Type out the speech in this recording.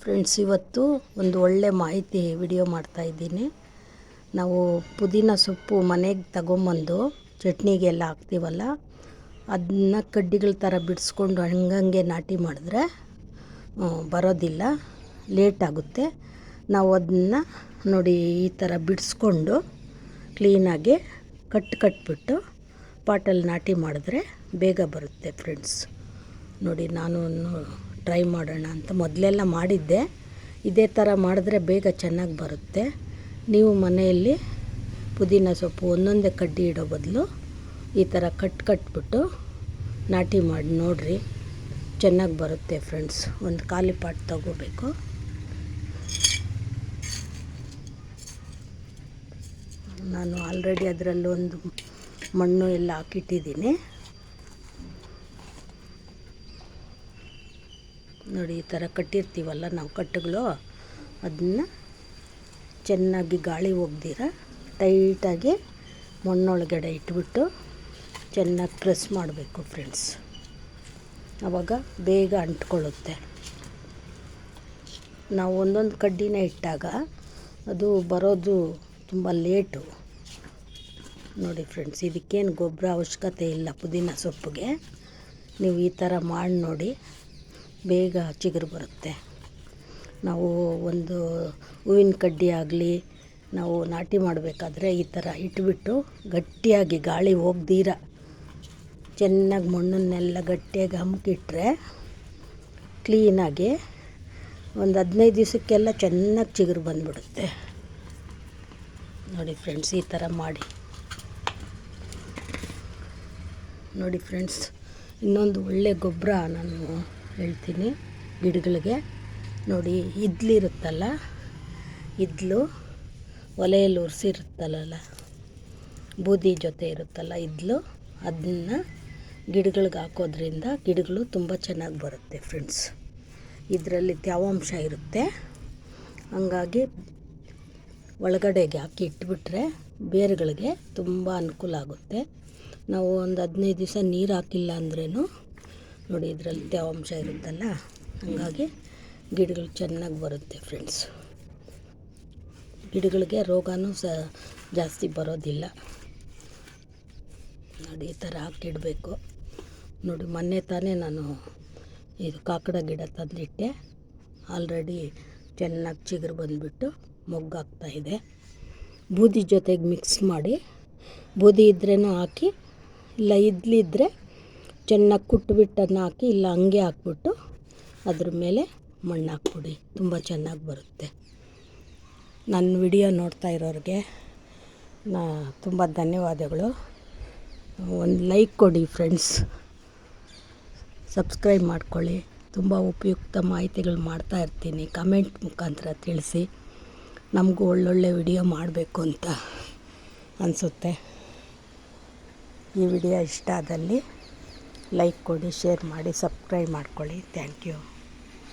Friends ಇವತ್ತು ಒಂದು ಒಳ್ಳೆ ಮಾಹಿತಿ ವಿಡಿಯೋ ಮಾಡ್ತಾ ಇದ್ದೀನಿ. ನಾವು ಪುದೀನ ಸೊಪ್ಪು ಮನೆಗೆ ತಗೊಂಬಂದು ಚಟ್ನಿಗೆಲ್ಲ ಹಾಕ್ತೀವಲ್ಲ ಅದನ್ನ ಕಡ್ಡಿಗಳ ಥರ ಬಿಡಿಸ್ಕೊಂಡು ಹಂಗಂಗೆ ನಾಟಿ ಮಾಡಿದ್ರೆ ಬರೋದಿಲ್ಲ ಲೇಟ್ ಆಗುತ್ತೆ. ನಾವು ಅದನ್ನ ನೋಡಿ ಈ ಥರ ಬಿಡಿಸ್ಕೊಂಡು ಕ್ಲೀನಾಗಿ ಕಟ್ ಕಟ್ಬಿಟ್ಟು ಪಾಟಲ್ಲಿ ನಾಟಿ ಮಾಡಿದ್ರೆ ಬೇಗ ಬರುತ್ತೆ ಫ್ರೆಂಡ್ಸ್ ನೋಡಿ ನಾನು ಟ್ರೈ ಮಾಡೋಣ ಅಂತ ಮೊದಲೆಲ್ಲ ಮಾಡಿದ್ದೆ. ಇದೇ ಥರ ಮಾಡಿದ್ರೆ ಬೇಗ ಚೆನ್ನಾಗಿ ಬರುತ್ತೆ. ನೀವು ಮನೆಯಲ್ಲಿ ಪುದೀನ ಸೊಪ್ಪು ಒಂದೊಂದೇ ಕಡ್ಡಿ ಇಡೋ ಬದಲು ಈ ಥರ ಕಟ್ ಕಟ್ಬಿಟ್ಟು ನಾಟಿ ಮಾಡಿ ನೋಡಿರಿ. ಚೆನ್ನಾಗಿ ಬರುತ್ತೆ ಫ್ರೆಂಡ್ಸ್. ಒಂದು ಖಾಲಿ ಪಾಟ್ ತಗೋಬೇಕು. ನಾನು ಆಲ್ರೆಡಿ ಅದರಲ್ಲೊಂದು ಮಣ್ಣು ಎಲ್ಲ ಹಾಕಿಟ್ಟಿದ್ದೀನಿ. ನೋಡಿ, ಈ ಥರ ಕಟ್ಟಿರ್ತೀವಲ್ಲ ನಾವು ಕಟ್ಟುಗಳು, ಅದನ್ನು ಚೆನ್ನಾಗಿ ಗಾಳಿ ಒಗ್ದಿರ ಟೈಟಾಗಿ ಮಣ್ಣೊಳಗಡೆ ಇಟ್ಬಿಟ್ಟು ಚೆನ್ನಾಗಿ ಪ್ರೆಸ್ ಮಾಡಬೇಕು ಫ್ರೆಂಡ್ಸ್. ಆವಾಗ ಬೇಗ ಅಂಟ್ಕೊಳ್ಳುತ್ತೆ. ನಾವು ಒಂದೊಂದು ಕಡ್ಡಿನ ಇಟ್ಟಾಗ ಅದು ಬರೋದು ತುಂಬ ಲೇಟು. ನೋಡಿ ಫ್ರೆಂಡ್ಸ್, ಇದಕ್ಕೇನು ಗೊಬ್ಬರ ಅವಶ್ಯಕತೆ ಇಲ್ಲ ಪುದೀನ ಸೊಪ್ಪಿಗೆ. ನೀವು ಈ ಥರ ಮಾಡಿ ನೋಡಿ. ಬೇಗ ಚಿಗುರು ಬರುತ್ತೆ. ನಾವು ಒಂದು ಹೂವಿನ ಕಡ್ಡಿ ಆಗಲಿ, ನಾವು ನಾಟಿ ಮಾಡಬೇಕಾದ್ರೆ ಈ ಥರ ಇಟ್ಬಿಟ್ಟು ಗಟ್ಟಿಯಾಗಿ ಗಾಳಿ ಹೋಗ್ದಿರ. ಚೆನ್ನಾಗಿ ಮಣ್ಣನ್ನೆಲ್ಲ ಗಟ್ಟಿಯಾಗಿ ಹಮ್ಕಿಟ್ರೆ ಕ್ಲೀನಾಗಿ ಒಂದು ಹದಿನೈದು ದಿವಸಕ್ಕೆಲ್ಲ ಚೆನ್ನಾಗಿ ಚಿಗುರು ಬಂದ್ಬಿಡುತ್ತೆ. ನೋಡಿ ಫ್ರೆಂಡ್ಸ್ ಈ ಥರ ಮಾಡಿ. ನೋಡಿ ಫ್ರೆಂಡ್ಸ್ ಇನ್ನೊಂದು ಒಳ್ಳೆ ಗೊಬ್ಬರ ನಾನು ಹೇಳ್ತೀನಿ. ಗಿಡಗಳಿಗೆ ನೋಡಿ ಇದ್ಲಿರುತ್ತಲ್ಲ ಇದ್ಲು ಒಲೆಯಲ್ಲಿ ಉರಿಸಿರುತ್ತಲ್ಲ ಬೂದಿ ಜೊತೆ ಇರುತ್ತಲ್ಲ ಇದ್ಲು, ಅದನ್ನ ಗಿಡಗಳಿಗೆ ಹಾಕೋದ್ರಿಂದ ಗಿಡಗಳು ತುಂಬ ಚೆನ್ನಾಗಿ ಬರುತ್ತೆ ಫ್ರೆಂಡ್ಸ್ ಇದರಲ್ಲಿ ತ್ಯಾವಾಂಶ ಇರುತ್ತೆ. ಹಂಗಾಗಿ ಒಳಗಡೆಗೆ ಹಾಕಿ ಇಟ್ಬಿಟ್ರೆ ಬೇರುಗಳಿಗೆ ತುಂಬ ಅನುಕೂಲ ಆಗುತ್ತೆ. ನಾವು ಒಂದು ಹದಿನೈದು ದಿವಸ ನೀರು ಹಾಕಿಲ್ಲ ಅಂದ್ರೂ ನೋಡಿ, ಇದರಲ್ಲಿ ತೇವಾಂಶ ಇರುತ್ತಲ್ಲ, ಹಾಗಾಗಿ ಗಿಡಗಳು ಚೆನ್ನಾಗಿ ಬರುತ್ತೆ ಫ್ರೆಂಡ್ಸ್ ಗಿಡಗಳಿಗೆ ರೋಗನೂ ಸಹ ಜಾಸ್ತಿ ಬರೋದಿಲ್ಲ. ನೋಡಿ, ಈ ಥರ ಹಾಕಿಡಬೇಕು ನೋಡಿ, ಮೊನ್ನೆ ತಾನೇ ನಾನು ಇದು ಕಾಕಡ ಗಿಡ ತಂದಿಟ್ಟೆ. ಆಲ್ರೆಡಿ ಚೆನ್ನಾಗಿ ಚಿಗುರು ಬಂದುಬಿಟ್ಟು ಮೊಗ್ಗಾಗ್ತಾ ಇದೆ. ಬೂದಿ ಜೊತೆಗೆ ಮಿಕ್ಸ್ ಮಾಡಿ, ಬೂದಿ ಇದ್ರೇ ಹಾಕಿ, ಇಲ್ಲ, ಇದ್ಲಿದ್ರೆ ಚೆನ್ನಾಗಿ ಕುಟ್ಬಿಟ್ಟು ಅದನ್ನ ಹಾಕಿ ಇಲ್ಲ ಹಂಗೆ ಹಾಕ್ಬಿಟ್ಟು ಅದ್ರ ಮೇಲೆ ಮಣ್ಣು ಹಾಕ್ಬಿಡಿ. ತುಂಬ ಚೆನ್ನಾಗಿ ಬರುತ್ತೆ. ನನ್ನ ವಿಡಿಯೋ ನೋಡ್ತಾ ಇರೋರಿಗೆ ನಾ ತುಂಬ ಧನ್ಯವಾದಗಳು. ಒಂದು ಲೈಕ್ ಕೊಡಿ ಫ್ರೆಂಡ್ಸ್. ಸಬ್ಸ್ಕ್ರೈಬ್ ಮಾಡ್ಕೊಳ್ಳಿ. ತುಂಬ ಉಪಯುಕ್ತ ಮಾಹಿತಿಗಳು ಮಾಡ್ತಾ ಇರ್ತೀನಿ. ಕಮೆಂಟ್ ಮುಖಾಂತರ ತಿಳಿಸಿ. ನಮಗೂ ಒಳ್ಳೊಳ್ಳೆ ವಿಡಿಯೋ ಮಾಡಬೇಕು ಅಂತ ಅನಿಸುತ್ತೆ. ಈ ವಿಡಿಯೋ ಇಷ್ಟ ಆದಲ್ಲಿ ಲೈಕ್ ಕೊಡಿ ಶೇರ್ ಮಾಡಿ ಸಬ್ಸ್ಕ್ರೈಬ್ ಮಾಡ್ಕೊಳ್ಳಿ. Thank you.